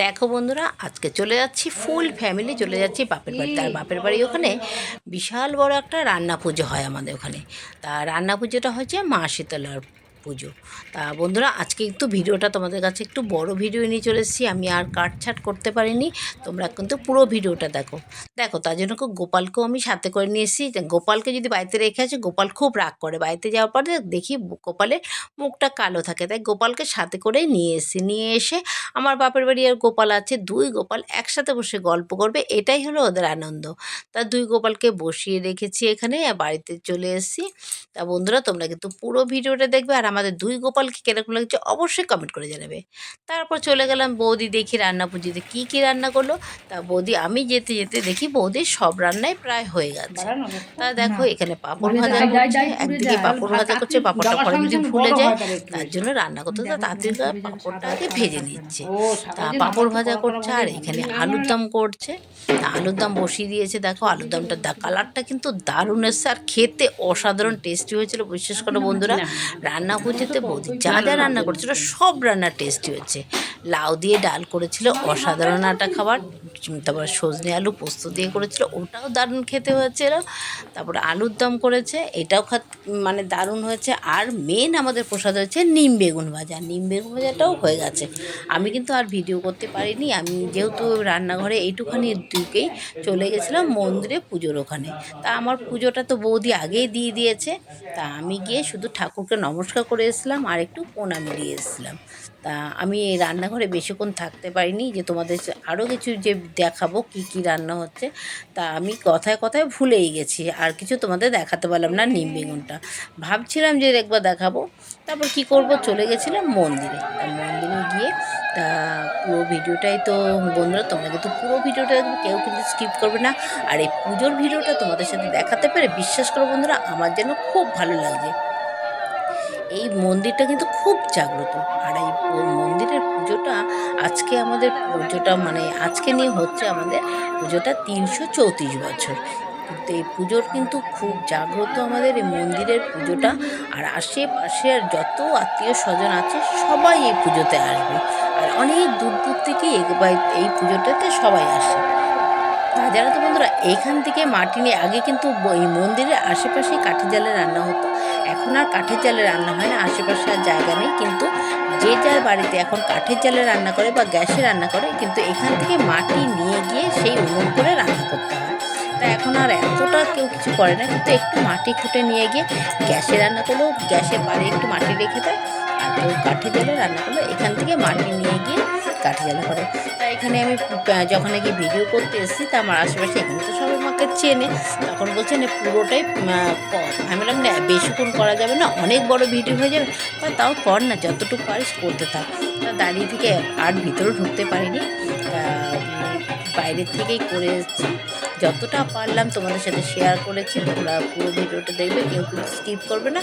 দেখো বন্ধুরা, আজকে চলে যাচ্ছি ফুল ফ্যামিলি চলে যাচ্ছি বাপের বাড়ি তার বাপের বাড়ি ওখানে বিশাল বড় একটা রান্না পুজো হয় আমাদের ওখানে। তা রান্না পুজোটা হচ্ছে মা শীতলার পুজো। তা বন্ধুরা, আজকে একটু ভিডিওটা তোমাদের কাছে একটু বড় ভিডিও নিয়ে চলে এসেছি। আমি আর কাটছাট করতে পারিনি। তোমরা কিন্তু পুরো ভিডিওটা দেখো। দেখো, তার জন্য গোপালকেও আমি সাথে করে নিয়ে এসেছি। গোপালকে যদি বাড়িতে রেখে আছে গোপাল খুব রাগ করে। বাড়িতে যাওয়ার পরে দেখি গোপালের মুখটা কালো থাকে। তাই গোপালকে সাথে করেই নিয়ে এসেছি। নিয়ে এসে আমার বাপের বাড়ি আর গোপাল আছে। দুই গোপাল একসাথে বসে গল্প করবে। এটাই হলো ওদের আনন্দ। তা দুই গোপালকে বসিয়ে রেখেছি এখানে। বাড়িতে চলে এসেছি। তা বন্ধুরা, তোমরা কিন্তু পুরো ভিডিওটা দেখবে। আর আমাদের দুই গোপালকে কীরকম লাগছে অবশ্যই কমেন্ট করে জানাবে। তারপর চলে গেলাম বৌদি দেখি রান্না পুজোতে কী কী রান্না করল। তা বৌদি আমি যেতে যেতে দেখি বৌদির সব রান্নাই প্রায় হয়ে গেছে। তা দেখো এখানে পাঁপড় ভাজা করছে একদিকে পাঁপড় ভাজা করছে পাঁপড়টা পরে যদি ফুলে যায় তার জন্য রান্না করতে তো তাড়াতাড়ি পাঁপড়টা আগে ভেজে নিচ্ছে। তা পাঁপড় ভাজা করছে আর এখানে আলুর দম করছে। তা আলুর দম বসিয়ে দিয়েছে দেখো আলুর দমটা দা কালারটা কিন্তু দারুণ এসছে। আর খেতে অসাধারণ টেস্টি হয়েছিল বিশেষ করে বন্ধুরা। রান্না পুজোতে বৌদি যা যা রান্না করেছিল, সব রান্না টেস্টি হয়েছে। লাউ দিয়ে ডাল করেছিল, অসাধারণ একটা খাবার তারপর সজনে আলু পোস্ত দিয়ে করেছিল, ওটাও দারুণ খেতে হয়েছিল তারপরে আলুর দম করেছে, এটাও খাত মানে দারুণ হয়েছে। আর মেন আমাদের প্রসাদ হয়েছে নিম বেগুন ভাজা। নিম বেগুন ভাজাটাও হয়ে গেছে। আমি কিন্তু আর ভিডিও করতে পারিনি, আমি যেহেতু রান্নাঘরে এইটুখানি ঢুকেই চলে গেছিলাম মন্দিরে পুজোর ওখানে। তা আমার পুজোটা তো বৌদি আগেই দিয়ে দিয়েছে। তা আমি গিয়ে শুধু ঠাকুরকে নমস্কার করে এসলাম আর একটু প্রণাম দিয়ে এসেছিলাম। তা আমি এই রান্নাঘরে বেশিক্ষণ থাকতে পারিনি যে তোমাদের আরও কিছু যে দেখাবো কি কি রান্না হচ্ছে, তা আমি কথায় কথায় ভুলেই গেছি। আর কিছু তোমাদের দেখাতে পারলাম না নিম বেগুনটা। ভাবছিলাম যে একবার দেখাবো। তারপর কি করব? চলে গেছিলাম মন্দিরে। তা মন্দিরে গিয়ে, তা পুরো ভিডিওটাই তো বন্ধুরা তোমরা কিন্তু পুরো ভিডিওটা কেউ কিন্তু স্কিপ করবে না। আর এই পুজোর ভিডিওটা তোমাদের সাথে দেখাতে পেরে বিশ্বাস করো বন্ধুরা, আমার যেন খুব ভালো লাগছে। এই মন্দিরটা কিন্তু খুব জাগ্রত। আর এই মন্দিরের পুজোটা আজকে আমাদের পুজোটা মানে আজকে নিয়ে হচ্ছে আমাদের পুজোটা তিনশো চৌত্রিশ বছর। কিন্তু এই পুজোর কিন্তু খুব জাগ্রত আমাদের এই মন্দিরের পুজোটা। আর আশেপাশে আর যত আত্মীয় স্বজন আছে সবাই এই পুজোতে আসবে। আর অনেক দূর দূর থেকে এই এই পুজোটাতে সবাই আসে। তাছাড়া তো বন্ধুরা এইখান থেকে মাটি নিয়ে আগে কিন্তু এই মন্দিরের আশেপাশে কাঠি জালে রান্না হতো। এখন আর কাঠের জালে রান্না হয় না, আশেপাশে আর জায়গা নেই। কিন্তু যে যার বাড়িতে এখন কাঠের জালে রান্না করে বা গ্যাসে রান্না করে, কিন্তু এখান থেকে মাটি নিয়ে গিয়ে সেই উনুন করে রান্না করতে হয়। তা এখন আর এতটা কেউ কিছু করে না, কিন্তু একটু মাটি খুঁটে নিয়ে গিয়ে গ্যাসে রান্না করলেও গ্যাসের বাড়ি একটু মাটি রেখে দেয়। আর কেউ কাঠের জালে রান্না করলে এখান থেকে মাটি নিয়ে গিয়ে কাঠি জ্বালা করে। তা এখানে আমি যখন নাকি ভিডিও করতে এসেছি, তা আমার আশেপাশে এখানে তো সবাই আমাকে চেনে। তখন বলছে, না, পুরোটাই কর। আমি বললাম, না বেশিক্ষণ করা যাবে না, অনেক বড় ভিডিও হয়ে যাবে তাও কর না, যতটুকু পারিস করতে থাক। তা দাঁড়িয়ে থেকে আর ভিতরে ঢুকতে পারিনি। বাইরের থেকেই করে এসেছি। যতটা পারলাম তোমাদের সাথে শেয়ার করেছি, তোমরা পুরো ভিডিওটা দেখবে, কেউ কিন্তু স্কিপ করবে না।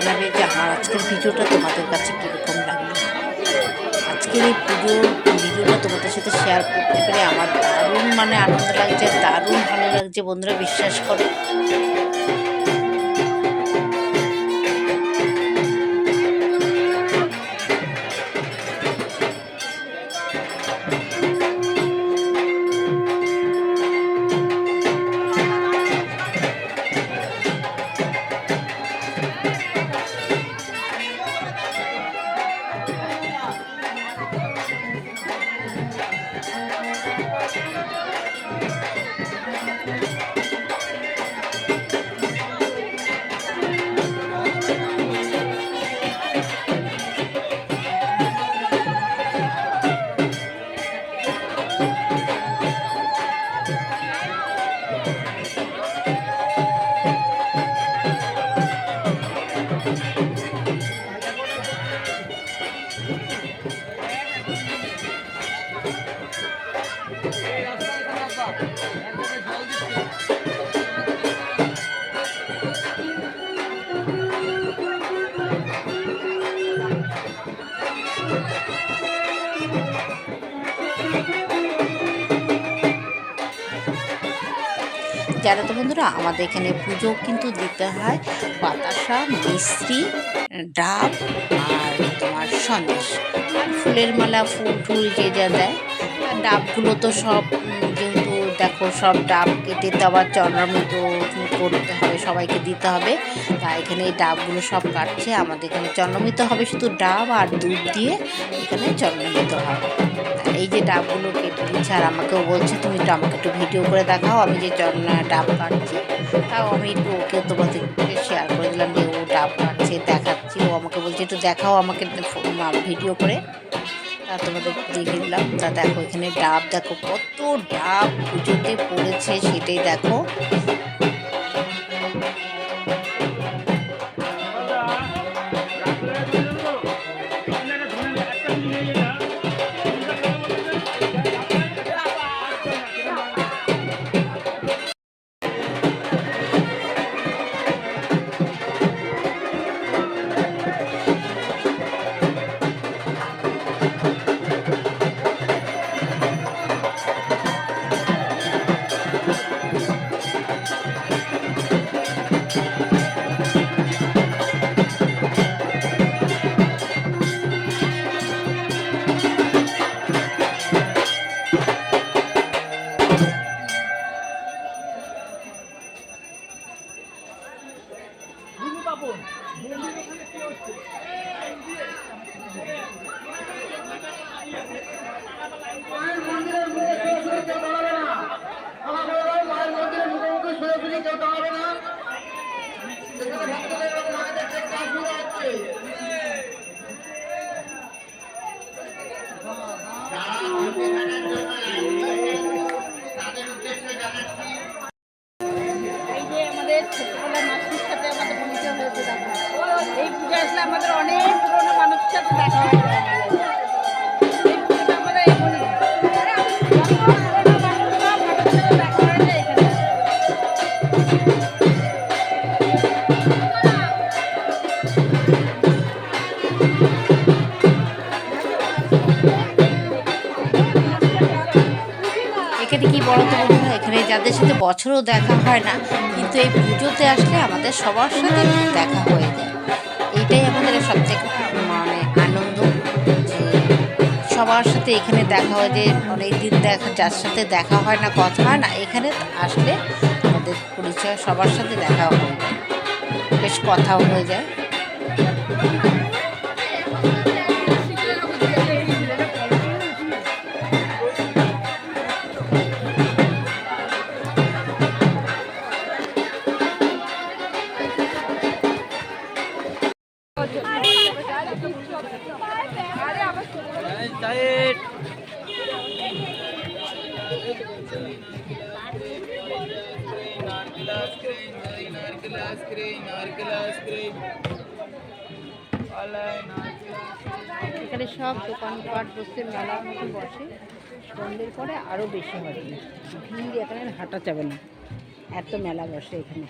জানাবে যে আমার আজকের ভিডিওটা তোমাদের কাছে কীরকম লাগল? আজকের এই পুজোর ভিডিওটা তোমাদের সাথে শেয়ার করতে পেরে আমার দারুণ মানে আনন্দ লাগছে, দারুণ ভালো লাগছে, বন্ধুরা, বিশ্বাস করো। বন্ধুরা আমাদের এখানে পুজো কিন্তু দিতে হয় বাতাসা মিস্ত্রি ডাব আর তোমার সন্দেশ। আর ফুলের মালা, ফুল টুল যে যা দেয়। আর ডাবগুলো তো সব যেহেতু দেখো সব ডাব কেটে তো আবার চন্দ্রামৃত করতে হবে, সবাইকে দিতে হবে। তা এখানে এই ডাবগুলো সব কাটছে, আমাদের এখানে চন্দ্রমৃত হবে শুধু ডাব আর দুধ দিয়ে এখানে চন্দ্রমৃত হবে। এই যে ডাবগুলো কেটে দিচ্ছে, আর আমাকেও বলছে, তুমি একটু আমাকে একটু ভিডিও করে দেখাও, আমি যে ডাব কাটছি। তাও আমি একটু ওকে তোমাদের শেয়ার করে দিলাম যে ও ডাব কাটছে, দেখাচ্ছি। ও আমাকে বলছে, একটু দেখাও আমাকে ভিডিও করে। তা তোমাদের দেখে দিলাম। তা দেখো এখানে ডাব, দেখো কত ডাব পুজোতে পড়েছে, সেটাই দেখো। এখানে কি বড় তো বন্ধুরা এখানে যাদের সাথে বছরও দেখা হয় না, কিন্তু এই পুজোতে আসলে আমাদের সবার সাথে দেখা হয়ে যায়। এইটাই আমাদের সবথেকে মানে আনন্দ, যে সবার সাথে এখানে দেখা হয়, যে অনেক দিন দেখা, যার সাথে দেখা হয় না, কথা হয় না, এখানে আসলে আমাদের পরিচয় সবার সাথে দেখা হয়ে যায়। বেশ কথাও হয়ে যায়। এখানে সব দোকানপাট বসে মেলার মতো বসে। সন্ধ্যের পরে আরও বেশি হবে ভিড় এখানে হাঁটা যাবে না। এত মেলা বসে এখানে।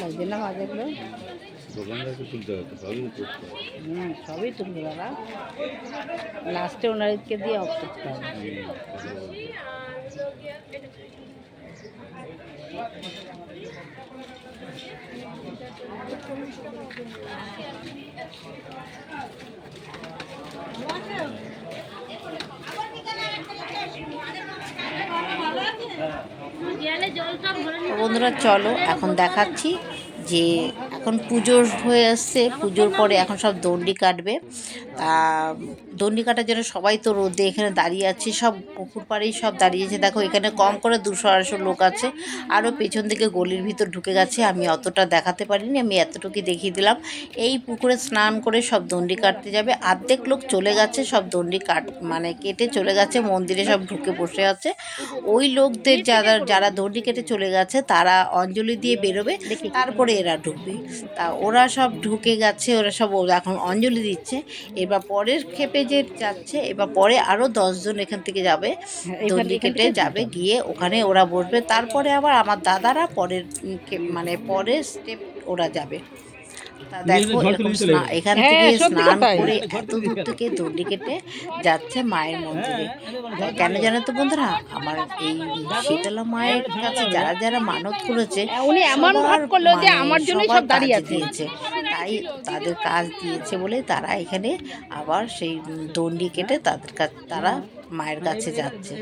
লাগছে না মাছগুলো দোকানদারকে তুলতে হবে সবই করতে হবে। হুম সবই তুলবে দাদা লাস্টে ওনাদেরকে দিয়ে অফ করতে হবে। তো বন্ধুরা চলো এখন দেখাচ্ছি যে এখন পুজোর হয়ে আসছে, পুজোর পরে এখন সব দণ্ডি কাটবে। তা দণ্ডি কাটার জন্য সবাই তো রোদে এখানে দাঁড়িয়ে আছে, সব পুকুর পাড়েই সব দাঁড়িয়েছে দেখো, এখানে কম করে দুশো আড়াইশো লোক আছে আরও পেছন দিকে গলির ভিতর ঢুকে গেছে, আমি অতটা দেখাতে পারিনি, আমি এতটুকুই দেখিয়ে দিলাম। এই পুকুরে স্নান করে সব দণ্ডি কাটতে যাবে অর্ধেক লোক চলে গেছে, সব দণ্ডি কাট মানে কেটে চলে গেছে, মন্দিরে সব ঢুকে বসে আছে। ওই লোকদের যারা যারা দণ্ডি কেটে চলে গেছে, তারা অঞ্জলি দিয়ে বেরোবে, তারপরে এরা ঢুকবে। তা ওরা সব ঢুকে গেছে ওরা সব ও- এখন অঞ্জলি দিচ্ছে। এবার পরের ক্ষেপে যে যাচ্ছে এবার পরে আরও দশজন এখান থেকে যাবে দণ্ডি কেটে যাবে। গিয়ে ওখানে ওরা বসবে। তারপরে আবার আমার দাদারা পরের মানে পরের স্টেপ ওরা যাবে। দেখো এরকম এখান হ্যাঁ, থেকে স্নান করে এত দূর থেকে দণ্ডি কেটে যাচ্ছে মায়ের মন্দিরে। কেন জানো তো বন্ধুরা আমার এই শীতলা মায়ের কাছে যারা যারা মানত করেছে উনি এমন ভাব করল যে মানে আমার জন্যই সবার সব দাঁড়িয়ে দিয়েছে। তাই তাদের কাজ দিয়েছে বলে তারা এখানে আবার সেই দণ্ডি কেটে তাদের কাছে তারা মায়ের কাছে যাচ্ছে।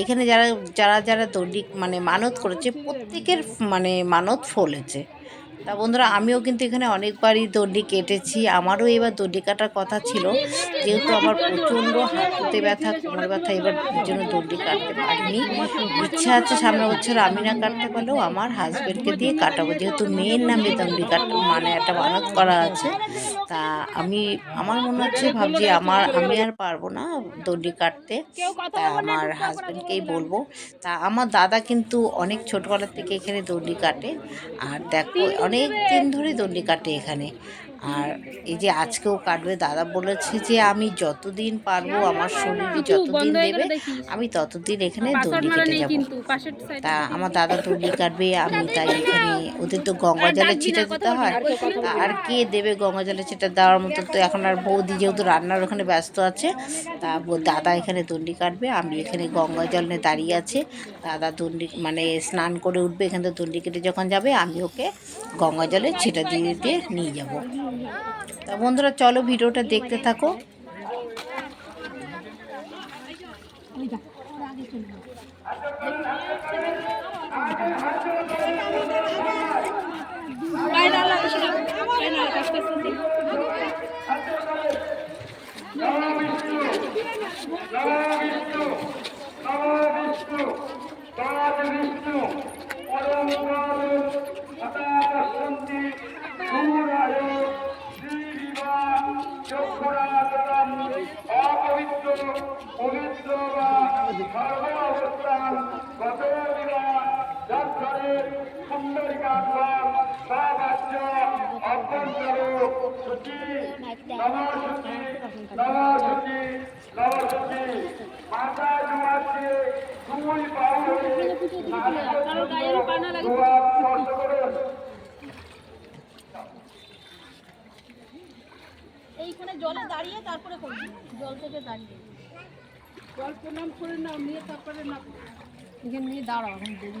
এখানে যারা যারা যারা দণ্ডি মানে মানত করেছে প্রত্যেকের মানে মানত ফলেছে। তা বন্ধুরা, আমিও কিন্তু এখানে অনেকবারই দণ্ডি কেটেছি। আমারও এবার দণ্ডি কাটার কথা ছিল। যেহেতু আমার প্রচণ্ড হাঁটুতে ব্যথা, কোমর ব্যথা, এবার জন্য দণ্ডি কাটতে পারিনি। ইচ্ছা আছে সামনে বছর আমি না কাটতে পারলেও আমার হাজব্যান্ডকে দিয়ে কাটাবো। যেহেতু মেয়ের নামে দণ্ডি কাট মানে একটা মানত করা আছে। তা আমি, আমার মনে হচ্ছে ভাবছি আমার, আমি আর পারব না দণ্ডি কাটতে। তা আমার হাজব্যান্ডকেই বলব। তা আমার দাদা কিন্তু অনেক ছোটোবেলার থেকে এখানে দণ্ডি কাটে। আর দেখো অনেক দিন ধরে দণ্ডি কাটে এখানে। আর এই যে আজকেও কাটবে দাদা বলেছে যে আমি যতদিন পারব আমার শরীরে যতদিন দেবে আমি ততদিন এখানে দণ্ডি কেটে যাব। তা আমার দাদা দণ্ডি কাটবে আমি তাই এখানে ওদের তো গঙ্গা জলে ছিটে দিতে হয়। তা আর কে দেবে গঙ্গা জলে ছিটে দেওয়ার মতো তো এখন আর বৌদি যেহেতু রান্নার ওখানে ব্যস্ত আছে তা দাদা এখানে দণ্ডি কাটবে আমি এখানে গঙ্গা জল নিয়ে দাঁড়িয়ে আছে। দাদা দণ্ডি মানে স্নান করে উঠবে এখান থেকে দণ্ডি কেটে যখন যাবে আমি ওকে গঙ্গা জলে ছিটা দিয়ে দিয়ে নিয়ে যাব। তা বন্ধুরা চলো ভিডিওটা দেখতে থাকো। বিষ্ণু দুই স্পর্শ করুন এইখানে জলে দাঁড়িয়ে তারপরে করবি। জল থেকে দাঁড়িয়ে। জল প্রণাম করে নাও নিয়ে তারপরে না এখানে নিয়ে দাঁড়াও এখন দেরি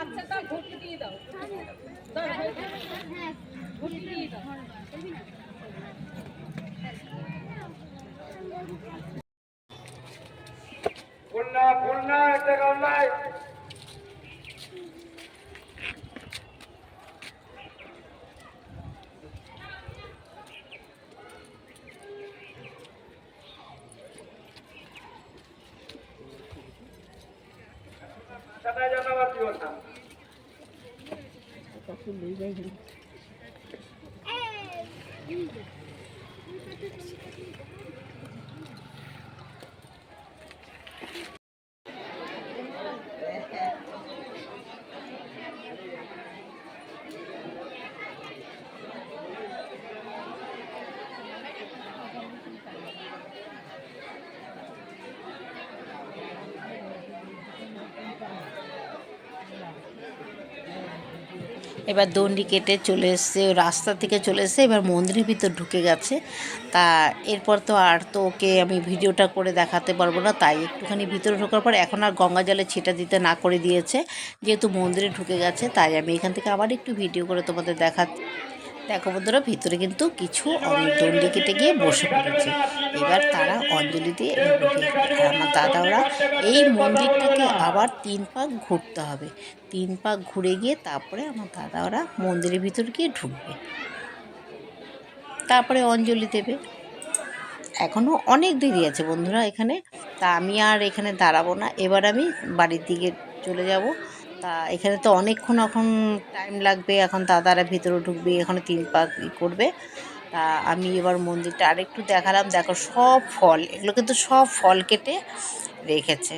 নামলো তার ভর্তি দিয়ে দাও। ভর্তি দিয়ে দাও। এবার দণ্ডি কেটে চলে এসছে রাস্তা থেকে চলে এসছে, এবার মন্দিরের ভিতর ঢুকে গেছে। তা এরপর তো আর তো ওকে আমি ভিডিওটা করে দেখাতে পারব না, তাই একটুখানি ভিতরে ঢোকার পর এখন আর গঙ্গা জলে ছিটা দিতে না করে দিয়েছে, যেহেতু মন্দিরে ঢুকে গেছে, তাই আমি এখান থেকে আবার একটু ভিডিও করে তোমাদের দেখা দেখো বন্ধুরা, ভিতরে কিন্তু কিছু দণ্ডি কেটে গিয়ে বসে পড়েছে। এবার তারা অঞ্জলি দিয়ে। আর আমার দাদারা এই মন্দিরটাকে আবার তিন পাক ঘুরতে হবে। তিন পাক ঘুরে গিয়ে তারপরে আমার দাদা, ওরা মন্দিরের ভিতর গিয়ে ঢুকবে। তারপরে অঞ্জলি দেবে। এখনও অনেক দেরি আছে বন্ধুরা এখানে। তা আমি আর এখানে দাঁড়াবো না। এবার আমি বাড়ির দিকে চলে যাব। তা এখানে তো অনেকক্ষণ এখন টাইম লাগবে, এখন দাদারা ভিতরে ঢুকবে, এখানে তিন পাক করবে। তা আমি এবার মন্দিরটা আরেকটু দেখালাম, দেখো সব ফল, এগুলো কিন্তু সব ফল কেটে রেখেছে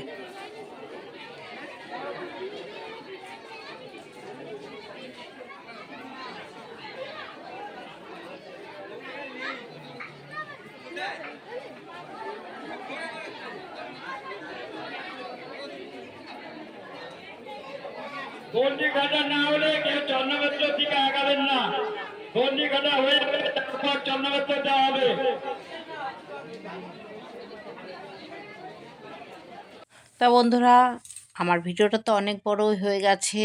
গন্ডি কাটা না হলে কেউ চন্দ্রবেত্র দিকে আগাবেন না গন্ডি কাটা হয়ে যাবে তারপর চন্দ্রবেত্র দেওয়া হবে তা বন্ধুরা, আমার ভিডিওটা তো অনেক বড়ই হয়ে গেছে,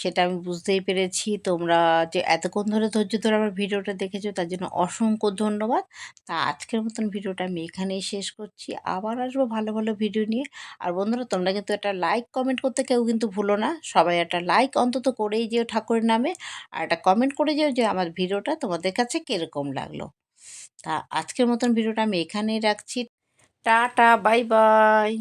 সেটা আমি বুঝতেই পেরেছি। তোমরা যে এতক্ষণ ধরে ধৈর্য ধরে আমার ভিডিওটা দেখেছ, তার জন্য অসংখ্য ধন্যবাদ। তা আজকের মতন ভিডিওটা আমি এখানেই শেষ করছি। আবার আসব ভালো ভালো ভিডিও নিয়ে। আর বন্ধুরা, তোমরা কিন্তু একটা লাইক কমেন্ট করতে কেউ কিন্তু ভুলো না। সবাই একটা লাইক অন্তত করেই যেও ঠাকুরের নামে। আর একটা কমেন্ট করে যেও যে আমার ভিডিওটা তোমাদের কাছে কীরকম লাগল। তা আজকের মতন ভিডিওটা আমি এখানেই রাখছি। Tata bye bye